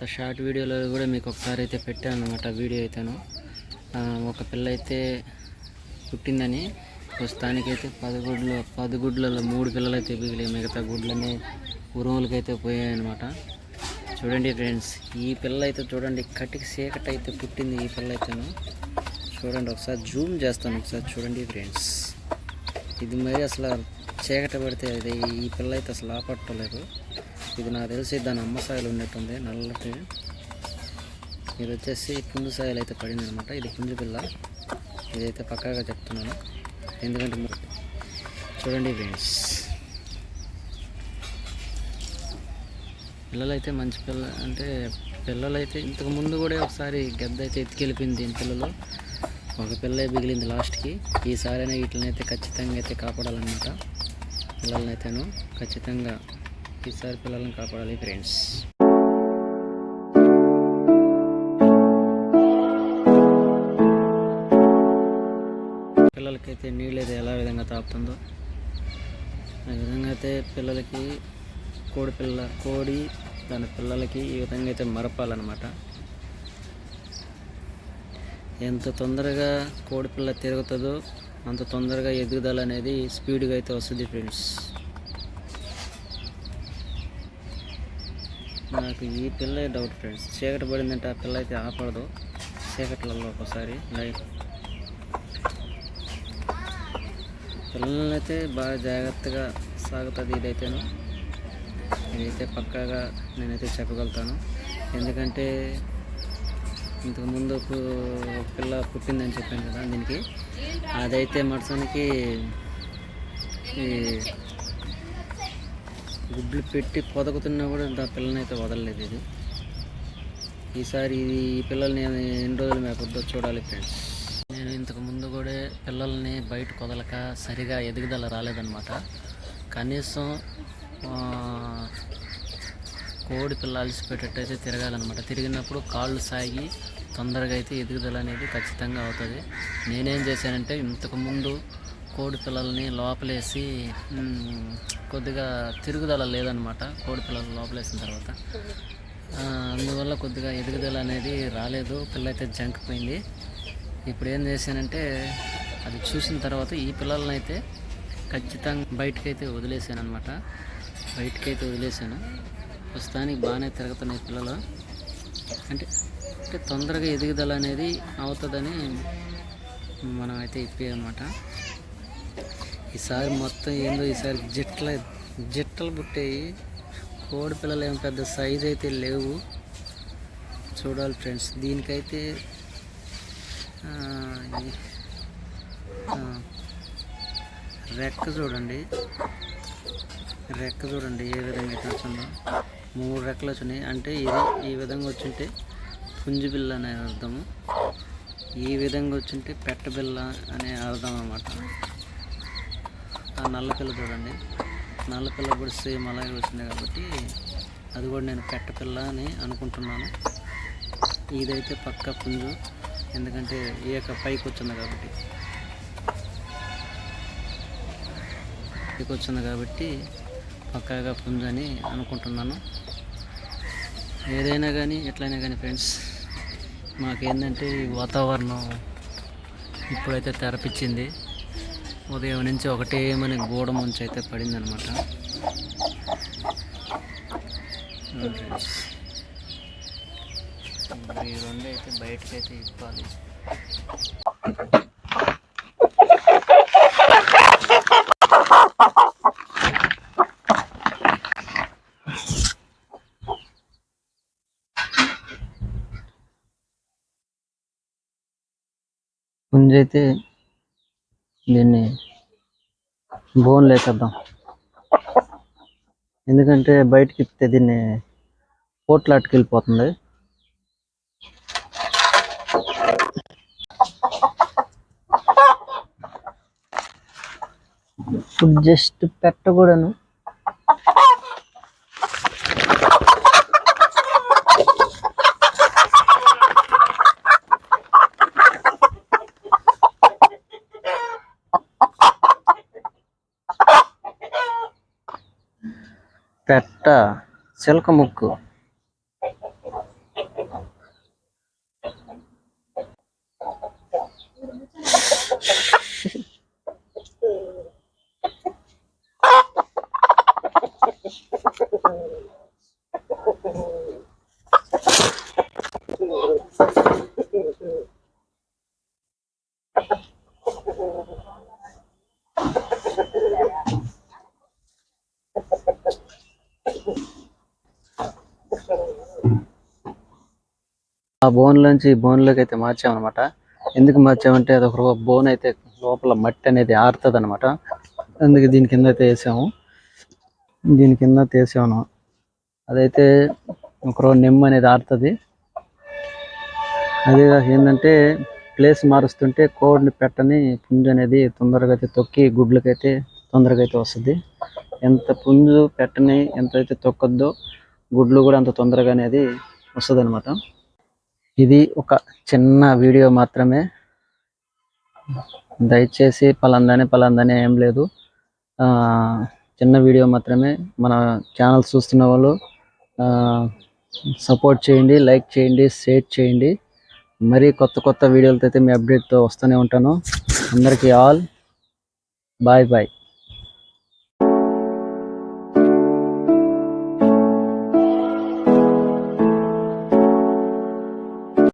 గత షార్ట్ వీడియోలో కూడా మీకు ఒకసారి అయితే పెట్టాను అనమాట వీడియో అయితేను. ఒక పిల్ల అయితే పుట్టిందని ప్రస్తుతానికైతే పది గుడ్లు పది గుడ్లలో మూడు పిల్లలు అయితే మిగిలి మిగతా గుడ్లన్నీ ఉరుములకైతే పోయాయి అనమాట చూడండి ఫ్రెండ్స్ ఈ పిల్ల అయితే చూడండి కటికి చీకటి అయితే పుట్టింది ఈ పిల్ల అయితేను చూడండి ఒకసారి జూమ్ చేస్తాను ఒకసారి చూడండి ఫ్రెండ్స్ ఇది మరి అసలు చీకట పడితే అది ఈ పిల్ల అయితే అసలు ఆపట్టలేదు. ఇది నాకు తెలిసి దాని అమ్మ సాయలు ఉన్నట్టుంది నల్లటి. ఇది వచ్చేసి పుంజు సాయలు అయితే పడింది అనమాట ఇది పుంజు పిల్ల. ఇదైతే పక్కాగా చెప్తున్నాను. ఎందుకంటే చూడండి ఫ్రెండ్స్ పిల్లలైతే మంచి పిల్ల అంటే పిల్లలైతే ఇంతకు ముందు కూడా ఒకసారి గద్ద అయితే ఎత్తుకెళ్ళిపోయింది దీని పిల్లలు. ఒక పిల్ల మిగిలింది లాస్ట్కి. ఈసారైనా వీటిని అయితే ఖచ్చితంగా అయితే కాపాడాలన్నమాట. పిల్లలనైతేను అయితేను ఖచ్చితంగా ఈసారి పిల్లల్ని కాపాడాలి ఫ్రెండ్స్. పిల్లలకైతే నీళ్ళు అయితే ఎలా విధంగా తాపుతుందో ఆ విధంగా అయితే పిల్లలకి కోడి పిల్ల కోడి దాని పిల్లలకి ఈ విధంగా అయితే మరపాలన్నమాట. ఎంత తొందరగా కోడి పిల్ల తిరుగుతుందో అంత తొందరగా ఎదుగుదల అనేది స్పీడ్గా అయితే వస్తుంది ఫ్రెండ్స్. నాకు ఈ పిల్ల డౌట్ ఫ్రెండ్స్ చీకటి పడిందంటే ఆ పిల్ల అయితే ఆపడదు. చీకట్లలో ఒకసారి లైట్ పిల్లలైతే బాగా జాగ్రత్తగా సాగుతుంది ఇదైతేను. ఇదైతే పక్కాగా నేనైతే చెప్పగలుగుతాను. ఎందుకంటే ఇంతకుముందు ఒక పిల్ల పుట్టిందని చెప్పాను కదా దీనికి. అదైతే మడసానికి ఈ గుడ్లు పెట్టి పొదకుతున్నా కూడా ఆ పిల్లని అయితే వదలలేదు ఇది. ఈసారి ఇది ఈ పిల్లల్ని ఎన్ని రోజులు మేపొద్దో చూడాలి ఫ్రెండ్స్. నేను ఇంతకు ముందు కూడా పిల్లల్ని బయట కొదలక సరిగా ఎదుగుదల రాలేదన్నమాట. కనీసం కోడి పిల్ల అలసిపెట్టేటైతే తిరగాలన్నమాట. తిరిగినప్పుడు కాళ్ళు సాగి తొందరగా అయితే ఎదుగుదల అనేది ఖచ్చితంగా అవుతుంది. నేనేం చేశానంటే ఇంతకు ముందు కోడి పిల్లల్ని లోపలేసి కొద్దిగా తిరుగుదల లేదనమాట. కోడి పిల్లలు లోపలేసిన తర్వాత. అందువల్ల కొద్దిగా ఎదుగుదల అనేది రాలేదు. పిల్ల అయితే జంకిపోయింది ఇప్పుడు ఏం చేశానంటే అది చూసిన తర్వాత ఈ పిల్లల్ని అయితే ఖచ్చితంగా బయటకైతే వదిలేసాను అనమాట బయటకైతే వదిలేసాను ప్రస్తుతానికి బాగానే తిరుగుతున్నాయి పిల్లలు. అంటే అంటే తొందరగా ఎదుగుదల అనేది అవుతుందని మనం అయితే ఇప్పి అనమాట. ఈసారి మొత్తం ఏందో ఈసారి జిట్ల జిట్టలు పుట్టాయి. కోడి పిల్లలు ఏం పెద్ద సైజ్ అయితే లేవు. చూడాలి ఫ్రెండ్స్ దీనికైతే రెక్క చూడండి. రెక్క చూడండి ఏ విధంగా అయితే వచ్చిందో. మూడు రెక్కలు వచ్చినాయి. అంటే ఇది ఈ విధంగా వచ్చింటే పుంజు బిల్ల అనే అర్థము. ఈ విధంగా వచ్చింటే పెట్ట బిల్ల అనే అర్థం అన్నమాట. ఆ నల్ల పిల్ల చూడండి. నల్ల పిల్ల కూడా సేమ్ అలాగే వచ్చింది కాబట్టి అది కూడా నేను పెట్ట పిల్ల అని అనుకుంటున్నాను. ఇదైతే పక్క పుంజు ఎందుకంటే ఈ యొక్క పైకి వచ్చింది కాబట్టి. పైకి వచ్చింది కాబట్టి పక్కాగా పుంజు అని అనుకుంటున్నాను. ఏదైనా కానీ ఎట్లయినా కానీ ఫ్రెండ్స్ మాకేంటంటే ఈ వాతావరణం ఇప్పుడైతే తెరపించింది ఉదయం నుంచి ఒకటే మన గోడ ముంచి అయితే పడిందనమాట ఈ రెండు అయితే బయటకి అయితే ఇవ్వాలి. ముంజైతే దీన్ని బోన్ లేకద్దాం ఎందుకంటే బయటకి ఇప్పితే దీన్ని పోట్లాట్కి వెళ్ళిపోతుంది. ఫుడ్ జస్ట్ పెట్టకూడను. పెట్ట చిలక ముక్కు. ఆ బోన్లోంచి బోన్లోకి అయితే మార్చామన్నమాట. ఎందుకు మార్చామంటే అది ఒక బోన్ అయితే లోపల మట్టి అనేది ఆరుతుంది అనమాట అందుకే దీని కింద అయితే వేసాము. దీని కింద తీసాము అదైతే ఒక నిమ్మ అనేది ఆరుతుంది. అదే ఏంటంటే ప్లేస్ మారుస్తుంటే కోడిని పెట్టని పుంజు అనేది తొందరగా అయితే తొక్కి గుడ్లకైతే తొందరగా అయితే వస్తుంది. ఎంత పుంజు పెట్టని ఎంత అయితే తొక్కద్దో గుడ్లు కూడా అంత తొందరగా అనేది వస్తుంది అనమాట ఇది ఒక చిన్న వీడియో మాత్రమే. దయచేసి పలాందని పలాందని ఏం లేదు. ఆ, చిన్న వీడియో మాత్రమే. మన ఛానల్ చూస్తున్న వాళ్ళు సపోర్ట్ చేయండి లైక్ చేయండి షేర్ చేయండి. మరీ కొత్త కొత్త వీడియోలతో అయితే మీ అప్డేట్తో వస్తూనే ఉంటాను. అందరికీ ఆల్ బాయ్ బాయ్.